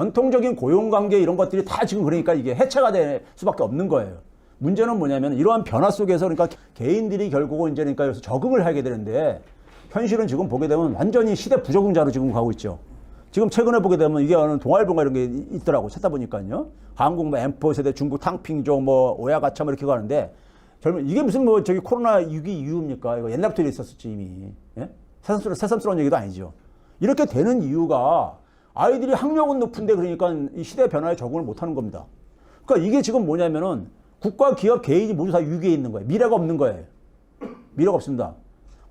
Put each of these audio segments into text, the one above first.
전통적인 고용관계 이런 것들이 다 지금 그러니까 이게 해체가 될 수밖에 없는 거예요. 문제는 뭐냐면 이러한 변화 속에서 그러니까 개인들이 결국은 이제 그러니까 여기서 적응을 하게 되는데 현실은 지금 보게 되면 완전히 시대 부적응자로 지금 가고 있죠. 지금 최근에 보게 되면 이게 어느 동아일보가 이런 게 있더라고 찾다 보니까요. 한국 뭐 엠포 세대, 중국 탕핑조, 뭐 오야가차 뭐 이렇게 가는데 젊은 이게 무슨 뭐 저기 코로나 6기 이유입니까? 이거 옛날부터 있었었지 이미. 예? 새삼스러운, 새삼스러운 얘기도 아니죠. 이렇게 되는 이유가 아이들이 학력은 높은데 그러니까 이 시대 변화에 적응을 못하는 겁니다. 그러니까 이게 지금 뭐냐면은 국가, 기업, 개인이 모두 다 위기에 있는 거예요. 미래가 없는 거예요. 미래가 없습니다.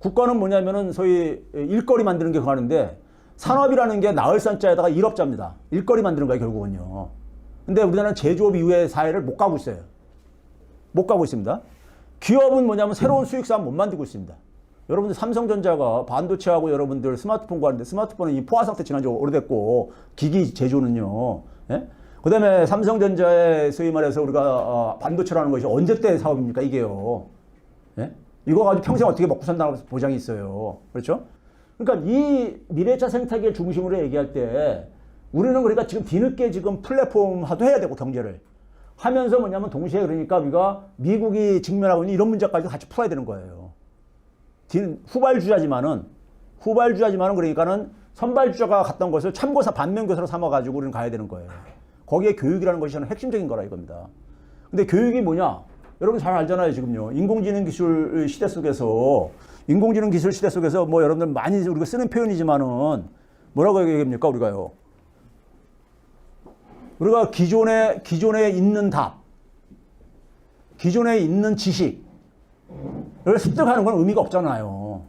국가는 뭐냐면은 소위 일거리 만드는 게 그거 하는데 산업이라는 게 나을 산자에다가 일업자입니다. 일거리 만드는 거예요, 결국은요. 근데 우리나라는 제조업 이후의 사회를 못 가고 있어요. 못 가고 있습니다. 기업은 뭐냐면 새로운 수익사업 못 만들고 있습니다. 여러분들 삼성전자가 반도체하고 여러분들 스마트폰 구하는데 스마트폰은 이 포화 상태 지난 지 오래됐고 기기 제조는요. 예? 그다음에 삼성전자의 소위 말해서 우리가 어, 반도체라는 것이 언제 때 사업입니까 이게요. 예? 이거 가지고 평생 어떻게 먹고 산다는 보장이 있어요. 그렇죠? 그러니까 이 미래차 생태계 중심으로 얘기할 때 우리는 그러니까 지금 뒤늦게 지금 플랫폼화도 해야 되고 경제를 하면서 뭐냐면 동시에 그러니까 우리가 미국이 직면하고 있는 이런 문제까지 같이 풀어야 되는 거예요. 뒤는 후발주자지만은 후발주자지만은 그러니까는 선발주자가 갔던 것을 참고사 반면교사로 삼아가지고 우리는 가야 되는 거예요. 거기에 교육이라는 것이 저는 핵심적인 거라 이겁니다. 근데 교육이 뭐냐? 여러분 잘 알잖아요 지금요. 인공지능 기술 시대 속에서 인공지능 기술 시대 속에서 뭐 여러분들 많이 우리가 쓰는 표현이지만은 뭐라고 얘기합니까 우리가요? 우리가 기존에 기존에 있는 답, 기존에 있는 지식, 을 습득하는 건 의미가 없잖아요.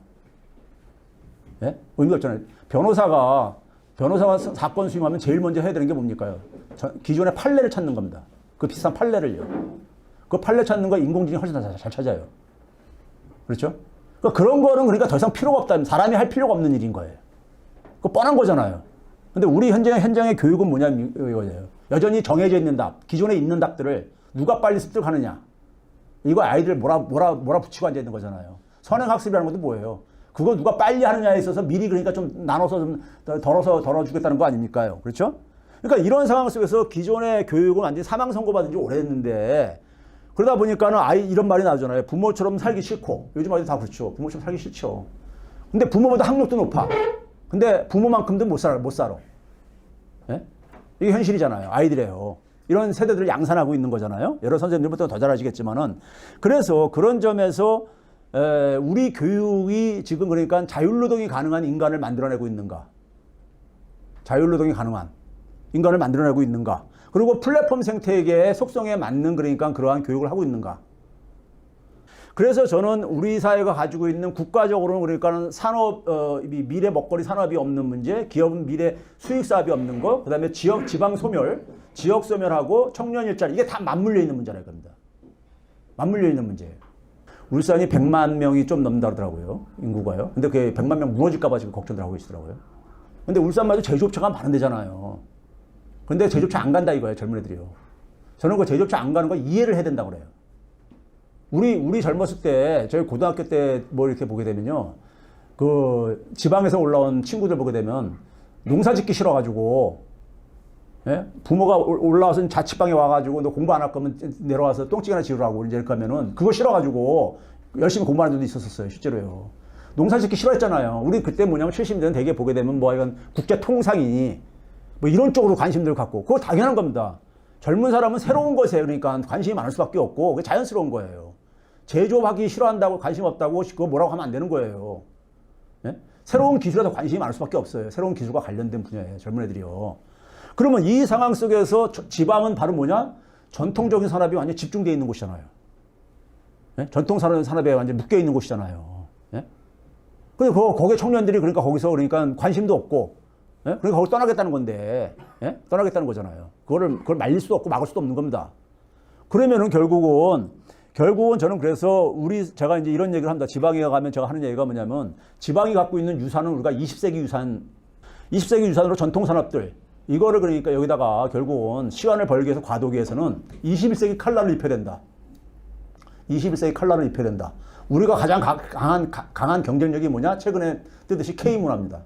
예? 의미가 없잖아요. 변호사가 변호사가 사- 사건 수임하면 제일 먼저 해야 되는 게 뭡니까요? 저- 기존의 판례를 찾는 겁니다. 그 비싼 판례를요. 그 판례 찾는 거 인공지능이 훨씬 더 잘 찾아요. 그렇죠? 그러니까 그런 거는 그러니까 더 이상 필요가 없다. 사람이 할 필요가 없는 일인 거예요. 그 뻔한 거잖아요. 근데 우리 현재 현장의 교육은 뭐냐면 이거예요. 여전히 정해져 있는 답, 기존에 있는 답들을 누가 빨리 습득하느냐. 이거 아이들 뭐라 뭐라 뭐라 붙이고 앉아 있는 거잖아요. 선행 학습이라는 것도 뭐예요? 그거 누가 빨리 하느냐에 있어서 미리 그러니까 좀 나눠서 좀 덜어서 덜어주겠다는 거 아닙니까요? 그렇죠? 그러니까 이런 상황 속에서 기존의 교육은 완전히 사망 선고 받은 지 오래됐는데 그러다 보니까는 아이 이런 말이 나오잖아요. 부모처럼 살기 싫고 요즘 아이들 다 그렇죠. 부모처럼 살기 싫죠. 근데 부모보다 학력도 높아. 근데 부모만큼도 못 살아 못 살아. 예? 이게 현실이잖아요. 아이들이에요. 이런 세대들을 양산하고 있는 거잖아요. 여러 선생님들부터 더 잘하시겠지만은 그래서 그런 점에서 에, 우리 교육이 지금 그러니까 자율노동이 가능한 인간을 만들어내고 있는가? 자율노동이 가능한 인간을 만들어내고 있는가? 그리고 플랫폼 생태계의 속성에 맞는 그러니까 그러한 교육을 하고 있는가? 그래서 저는 우리 사회가 가지고 있는 국가적으로는 그러니까는 산업 어, 이 미래 먹거리 산업이 없는 문제, 기업은 미래 수익 사업이 없는 거, 그다음에 지역 지방 소멸, 지역 소멸하고 청년 일자리 이게 다 맞물려 있는 문제라 이겁니다. 맞물려 있는 문제예요. 울산이 100만 명이 좀 넘는다 그러더라고요. 인구가요. 근데 그 100만 명 무너질까 봐 지금 걱정들 하고 있더라고요. 근데 울산마저 제조업체가 많은 데잖아요. 근데 제조업체 안 간다 이거예요, 젊은 애들이요. 저는 그 제조업체 안 가는 거 이해를 해야 된다고 그래요. 우리 우리 젊었을 때 저희 고등학교 때 뭐 이렇게 보게 되면요. 그 지방에서 올라온 친구들 보게 되면 농사 짓기 싫어 가지고 예? 부모가 올- 올라와서 자취방에 와가지고 너 공부 안 할 거면 내려와서 똥찌개나 지으라고 이제 하면은 그거 싫어가지고 열심히 공부하는 애들도 있었어요 실제로요. 농사 짓기 싫어했잖아요. 우리 그때 뭐냐면 70년대는 대개 보게 되면 뭐 이건 국제 통상이 뭐 이런 쪽으로 관심들을 갖고 그거 당연한 겁니다. 젊은 사람은 새로운 것에 그러니까 관심이 많을 수밖에 없고 그게 자연스러운 거예요 제조업하기 싫어한다고 관심 없다고 그거 뭐라고 하면 안 되는 거예요. 예? 새로운 기술에 더 관심이 많을 수밖에 없어요. 새로운 기술과 관련된 분야에 젊은 애들이요. 그러면 이 상황 속에서 저- 지방은 바로 뭐냐? 전통적인 산업이 완전 집중되어 있는 곳이잖아요. 예? 전통 산업, 산업에 완전 묶여 있는 곳이잖아요. 예? 근데 그, 거기에 청년들이 그러니까 거기서 그러니까 관심도 없고, 예? 그러니까 거기 떠나겠다는 건데, 예? 떠나겠다는 거잖아요. 그거를, 그걸 말릴 수도 없고 막을 수도 없는 겁니다. 그러면은 결국은 결국은 저는 그래서 우리 제가 이제 이런 얘기를 합니다. 지방에 가면 제가 하는 얘기가 뭐냐면 지방이 갖고 있는 유산은 우리가 20세기 유산 20세기 유산으로 전통 산업들 이거를 그러니까 여기다가 결국은 시간을 벌기 위해서 과도기 위해서는 21세기 칼날을 입혀야 된다. 21세기 칼날을 입혀야 된다. 우리가 가장 가- 강한 가- 강한 경쟁력이 뭐냐? 최근에 뜨듯이 K 문화입니다.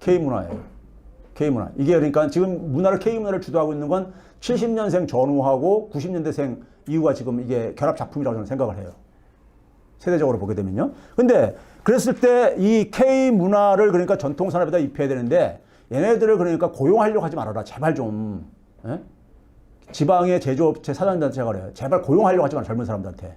K 문화예요. K문화. 이게 그러니까 지금 문화를 K문화를 주도하고 있는 건 70년생 전후하고 90년대생 이후가 지금 이게 결합 작품이라고 저는 생각을 해요. 세대적으로 보게 되면요. 근데 그랬을 때 이 K 문화를 그러니까 전통 산업에다 입혀야 되는데 얘네들을 그러니까 고용하려고 하지 말아라. 제발 좀. 예? 지방의 제조업체 사장들한테 그래요. 제발 고용하려고 하지 마라. 젊은 사람들한테.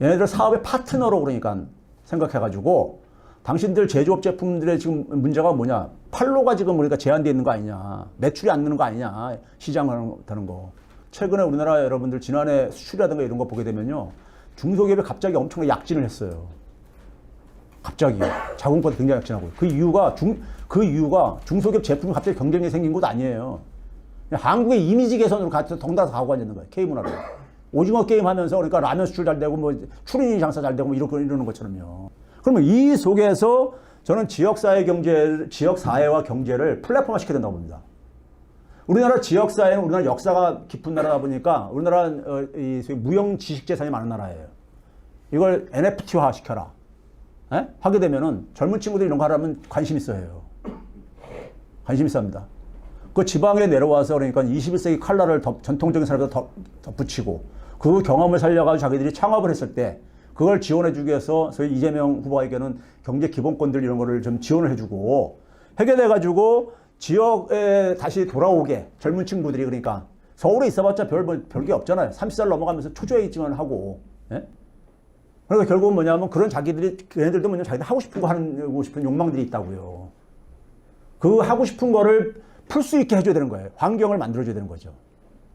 얘네들 사업의 파트너로 그러니까 생각해가지고 당신들 제조업 제품들의 지금 문제가 뭐냐. 팔로가 지금 우리가 제한되어 있는 거 아니냐. 매출이 안 느는 거 아니냐. 시장을 하는 거. 최근에 우리나라 여러분들 지난해 수출이라든가 이런 거 보게 되면요. 중소기업이 갑자기 엄청나게 약진을 했어요. 갑자기 자국보다 굉장히 약진하고 그 이유가 중 그 이유가 중소기업 제품이 갑자기 경쟁력이 생긴 것도 아니에요. 한국의 이미지 개선으로 같이 덩달아서 가고 앉는 거예요. K 문화로. 오징어 게임 하면서 그러니까 라면 수출 잘 되고 뭐 추리닝 장사 잘 되고 뭐 이러고 이러는 것처럼요. 그러면 이 속에서 저는 지역 사회 경제 지역 사회와 경제를 플랫폼화 시켜야 된다고 봅니다. 우리나라 지역 사회는 우리나라 역사가 깊은 나라다 보니까 우리나라 어, 무형 지식 재산이 많은 나라예요. 이걸 NFT화 시켜라. 에? 하게 되면은 젊은 친구들이 이런 거 하려면 관심 있어 해요. 관심 있어 합니다. 그 지방에 내려와서 그러니까 21세기 칼라를 덧- 전통적인 산업에다 덧, 덧붙이고 그 경험을 살려가지고 자기들이 창업을 했을 때 그걸 지원해주기 위해서 소위 이재명 후보에게는 경제 기본권들 이런 거를 좀 지원을 해주고 해결돼가지고 지역에 다시 돌아오게 젊은 친구들이 그러니까 서울에 있어봤자 별, 뭐- 별게 없잖아요. 30살 넘어가면서 초조해지만 하고. 예? 그러니까 결국은 뭐냐면 그런 자기들이 걔네들도 뭐냐 자기들 하고 싶은 거 하고 싶은 욕망들이 있다고요. 그 하고 싶은 거를 풀 수 있게 해줘야 되는 거예요. 환경을 만들어줘야 되는 거죠.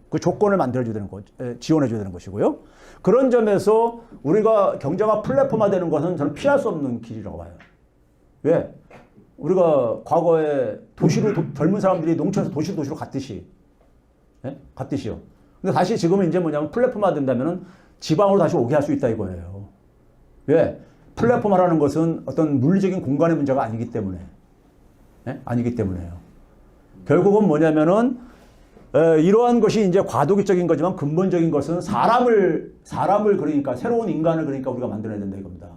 그 조건을 만들어줘야 되는 거, 에, 지원해줘야 되는 것이고요. 그런 점에서 우리가 경제가 플랫폼화 되는 것은 저는 피할 수 없는 길이라고 봐요. 왜? 우리가 과거에 도시로 도- 젊은 사람들이 농촌에서 도시로 도시로 갔듯이, 예? 갔듯이요. 근데 다시 지금은 이제 뭐냐면 플랫폼화 된다면은 지방으로 다시 오게 할 수 있다 이거예요. 왜? 플랫폼화라는 것은 어떤 물리적인 공간의 문제가 아니기 때문에, 예? 아니기 때문에요. 결국은 뭐냐면은 에, 이러한 것이 이제 과도기적인 거지만 근본적인 것은 사람을 사람을 그러니까 새로운 인간을 그러니까 우리가 만들어야 된다 이겁니다.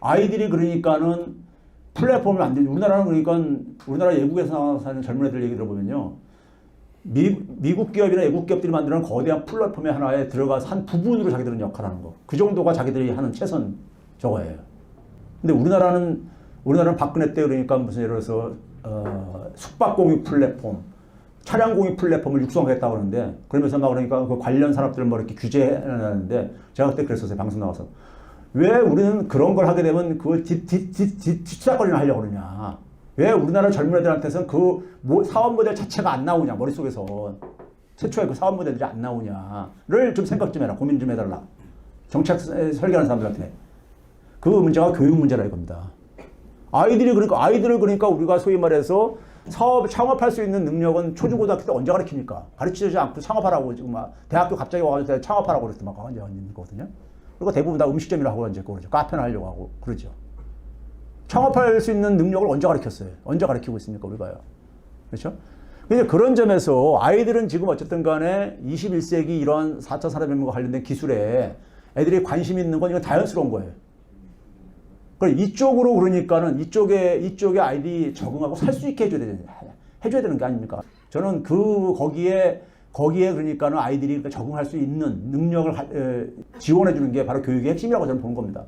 아이들이 그러니까는 플랫폼을 만들 우리나라는 그러니까 우리나라 외국에서 사는 젊은 애들 얘기 들어보면요. 미, 미국 기업이나 외국 기업들이 만드는 거대한 플랫폼의 하나에 들어가서 한 부분으로 자기들은 역할하는 거. 그 정도가 자기들이 하는 최선 저거예요. 근데 우리나라는 우리나라는 박근혜 때 그러니까 무슨 예를 들어서 어, 숙박 공유 플랫폼, 차량 공유 플랫폼을 육성하겠다고 하는데 그러면서 막 그러니까 그 관련 산업들을 뭐 이렇게 규제하는데 제가 그때 그랬었어요 방송 나가서 왜 우리는 그런 걸 하게 되면 그걸 뒷뒷뒷뒷뒷작거리나 하려고 그러냐 왜 우리나라 젊은 애들한테서는 그 모- 사업 모델 자체가 안 나오냐 머릿속에서 최초의 그 사업 모델들이 안 나오냐를 좀 생각 좀 해라 고민 좀 해달라 정책 설계하는 사람들한테 그 문제가 교육 문제라 이겁니다. 아이들이 그러니까 아이들을 그러니까 우리가 소위 말해서 사업 창업할 수 있는 능력은 초중고등학교 때 언제 가르칩니까? 가르치지 않고 창업하라고 지금 막 대학교 갑자기 와가지고 창업하라고 그랬을 막 언제 있는 거거든요. 그리고 대부분 다 음식점이라고 이제 그러죠. 카페나 하려고 하고 그러죠. 창업할 수 있는 능력을 언제 가르쳤어요? 언제 가르치고 있습니까 우리가요? 그렇죠? 근데 그런 점에서 아이들은 지금 어쨌든 간에 21세기 이런 4차 산업혁명과 관련된 기술에 애들이 관심 있는 건 이건 자연스러운 거예요. 그럼 이쪽으로 그러니까는 이쪽에 이쪽에 아이들이 적응하고 살 수 있게 해줘야 되는 해줘야 되는 게 아닙니까? 저는 그 거기에 거기에 그러니까는 아이들이 적응할 수 있는 능력을 지원해 주는 게 바로 교육의 핵심이라고 저는 보는 겁니다.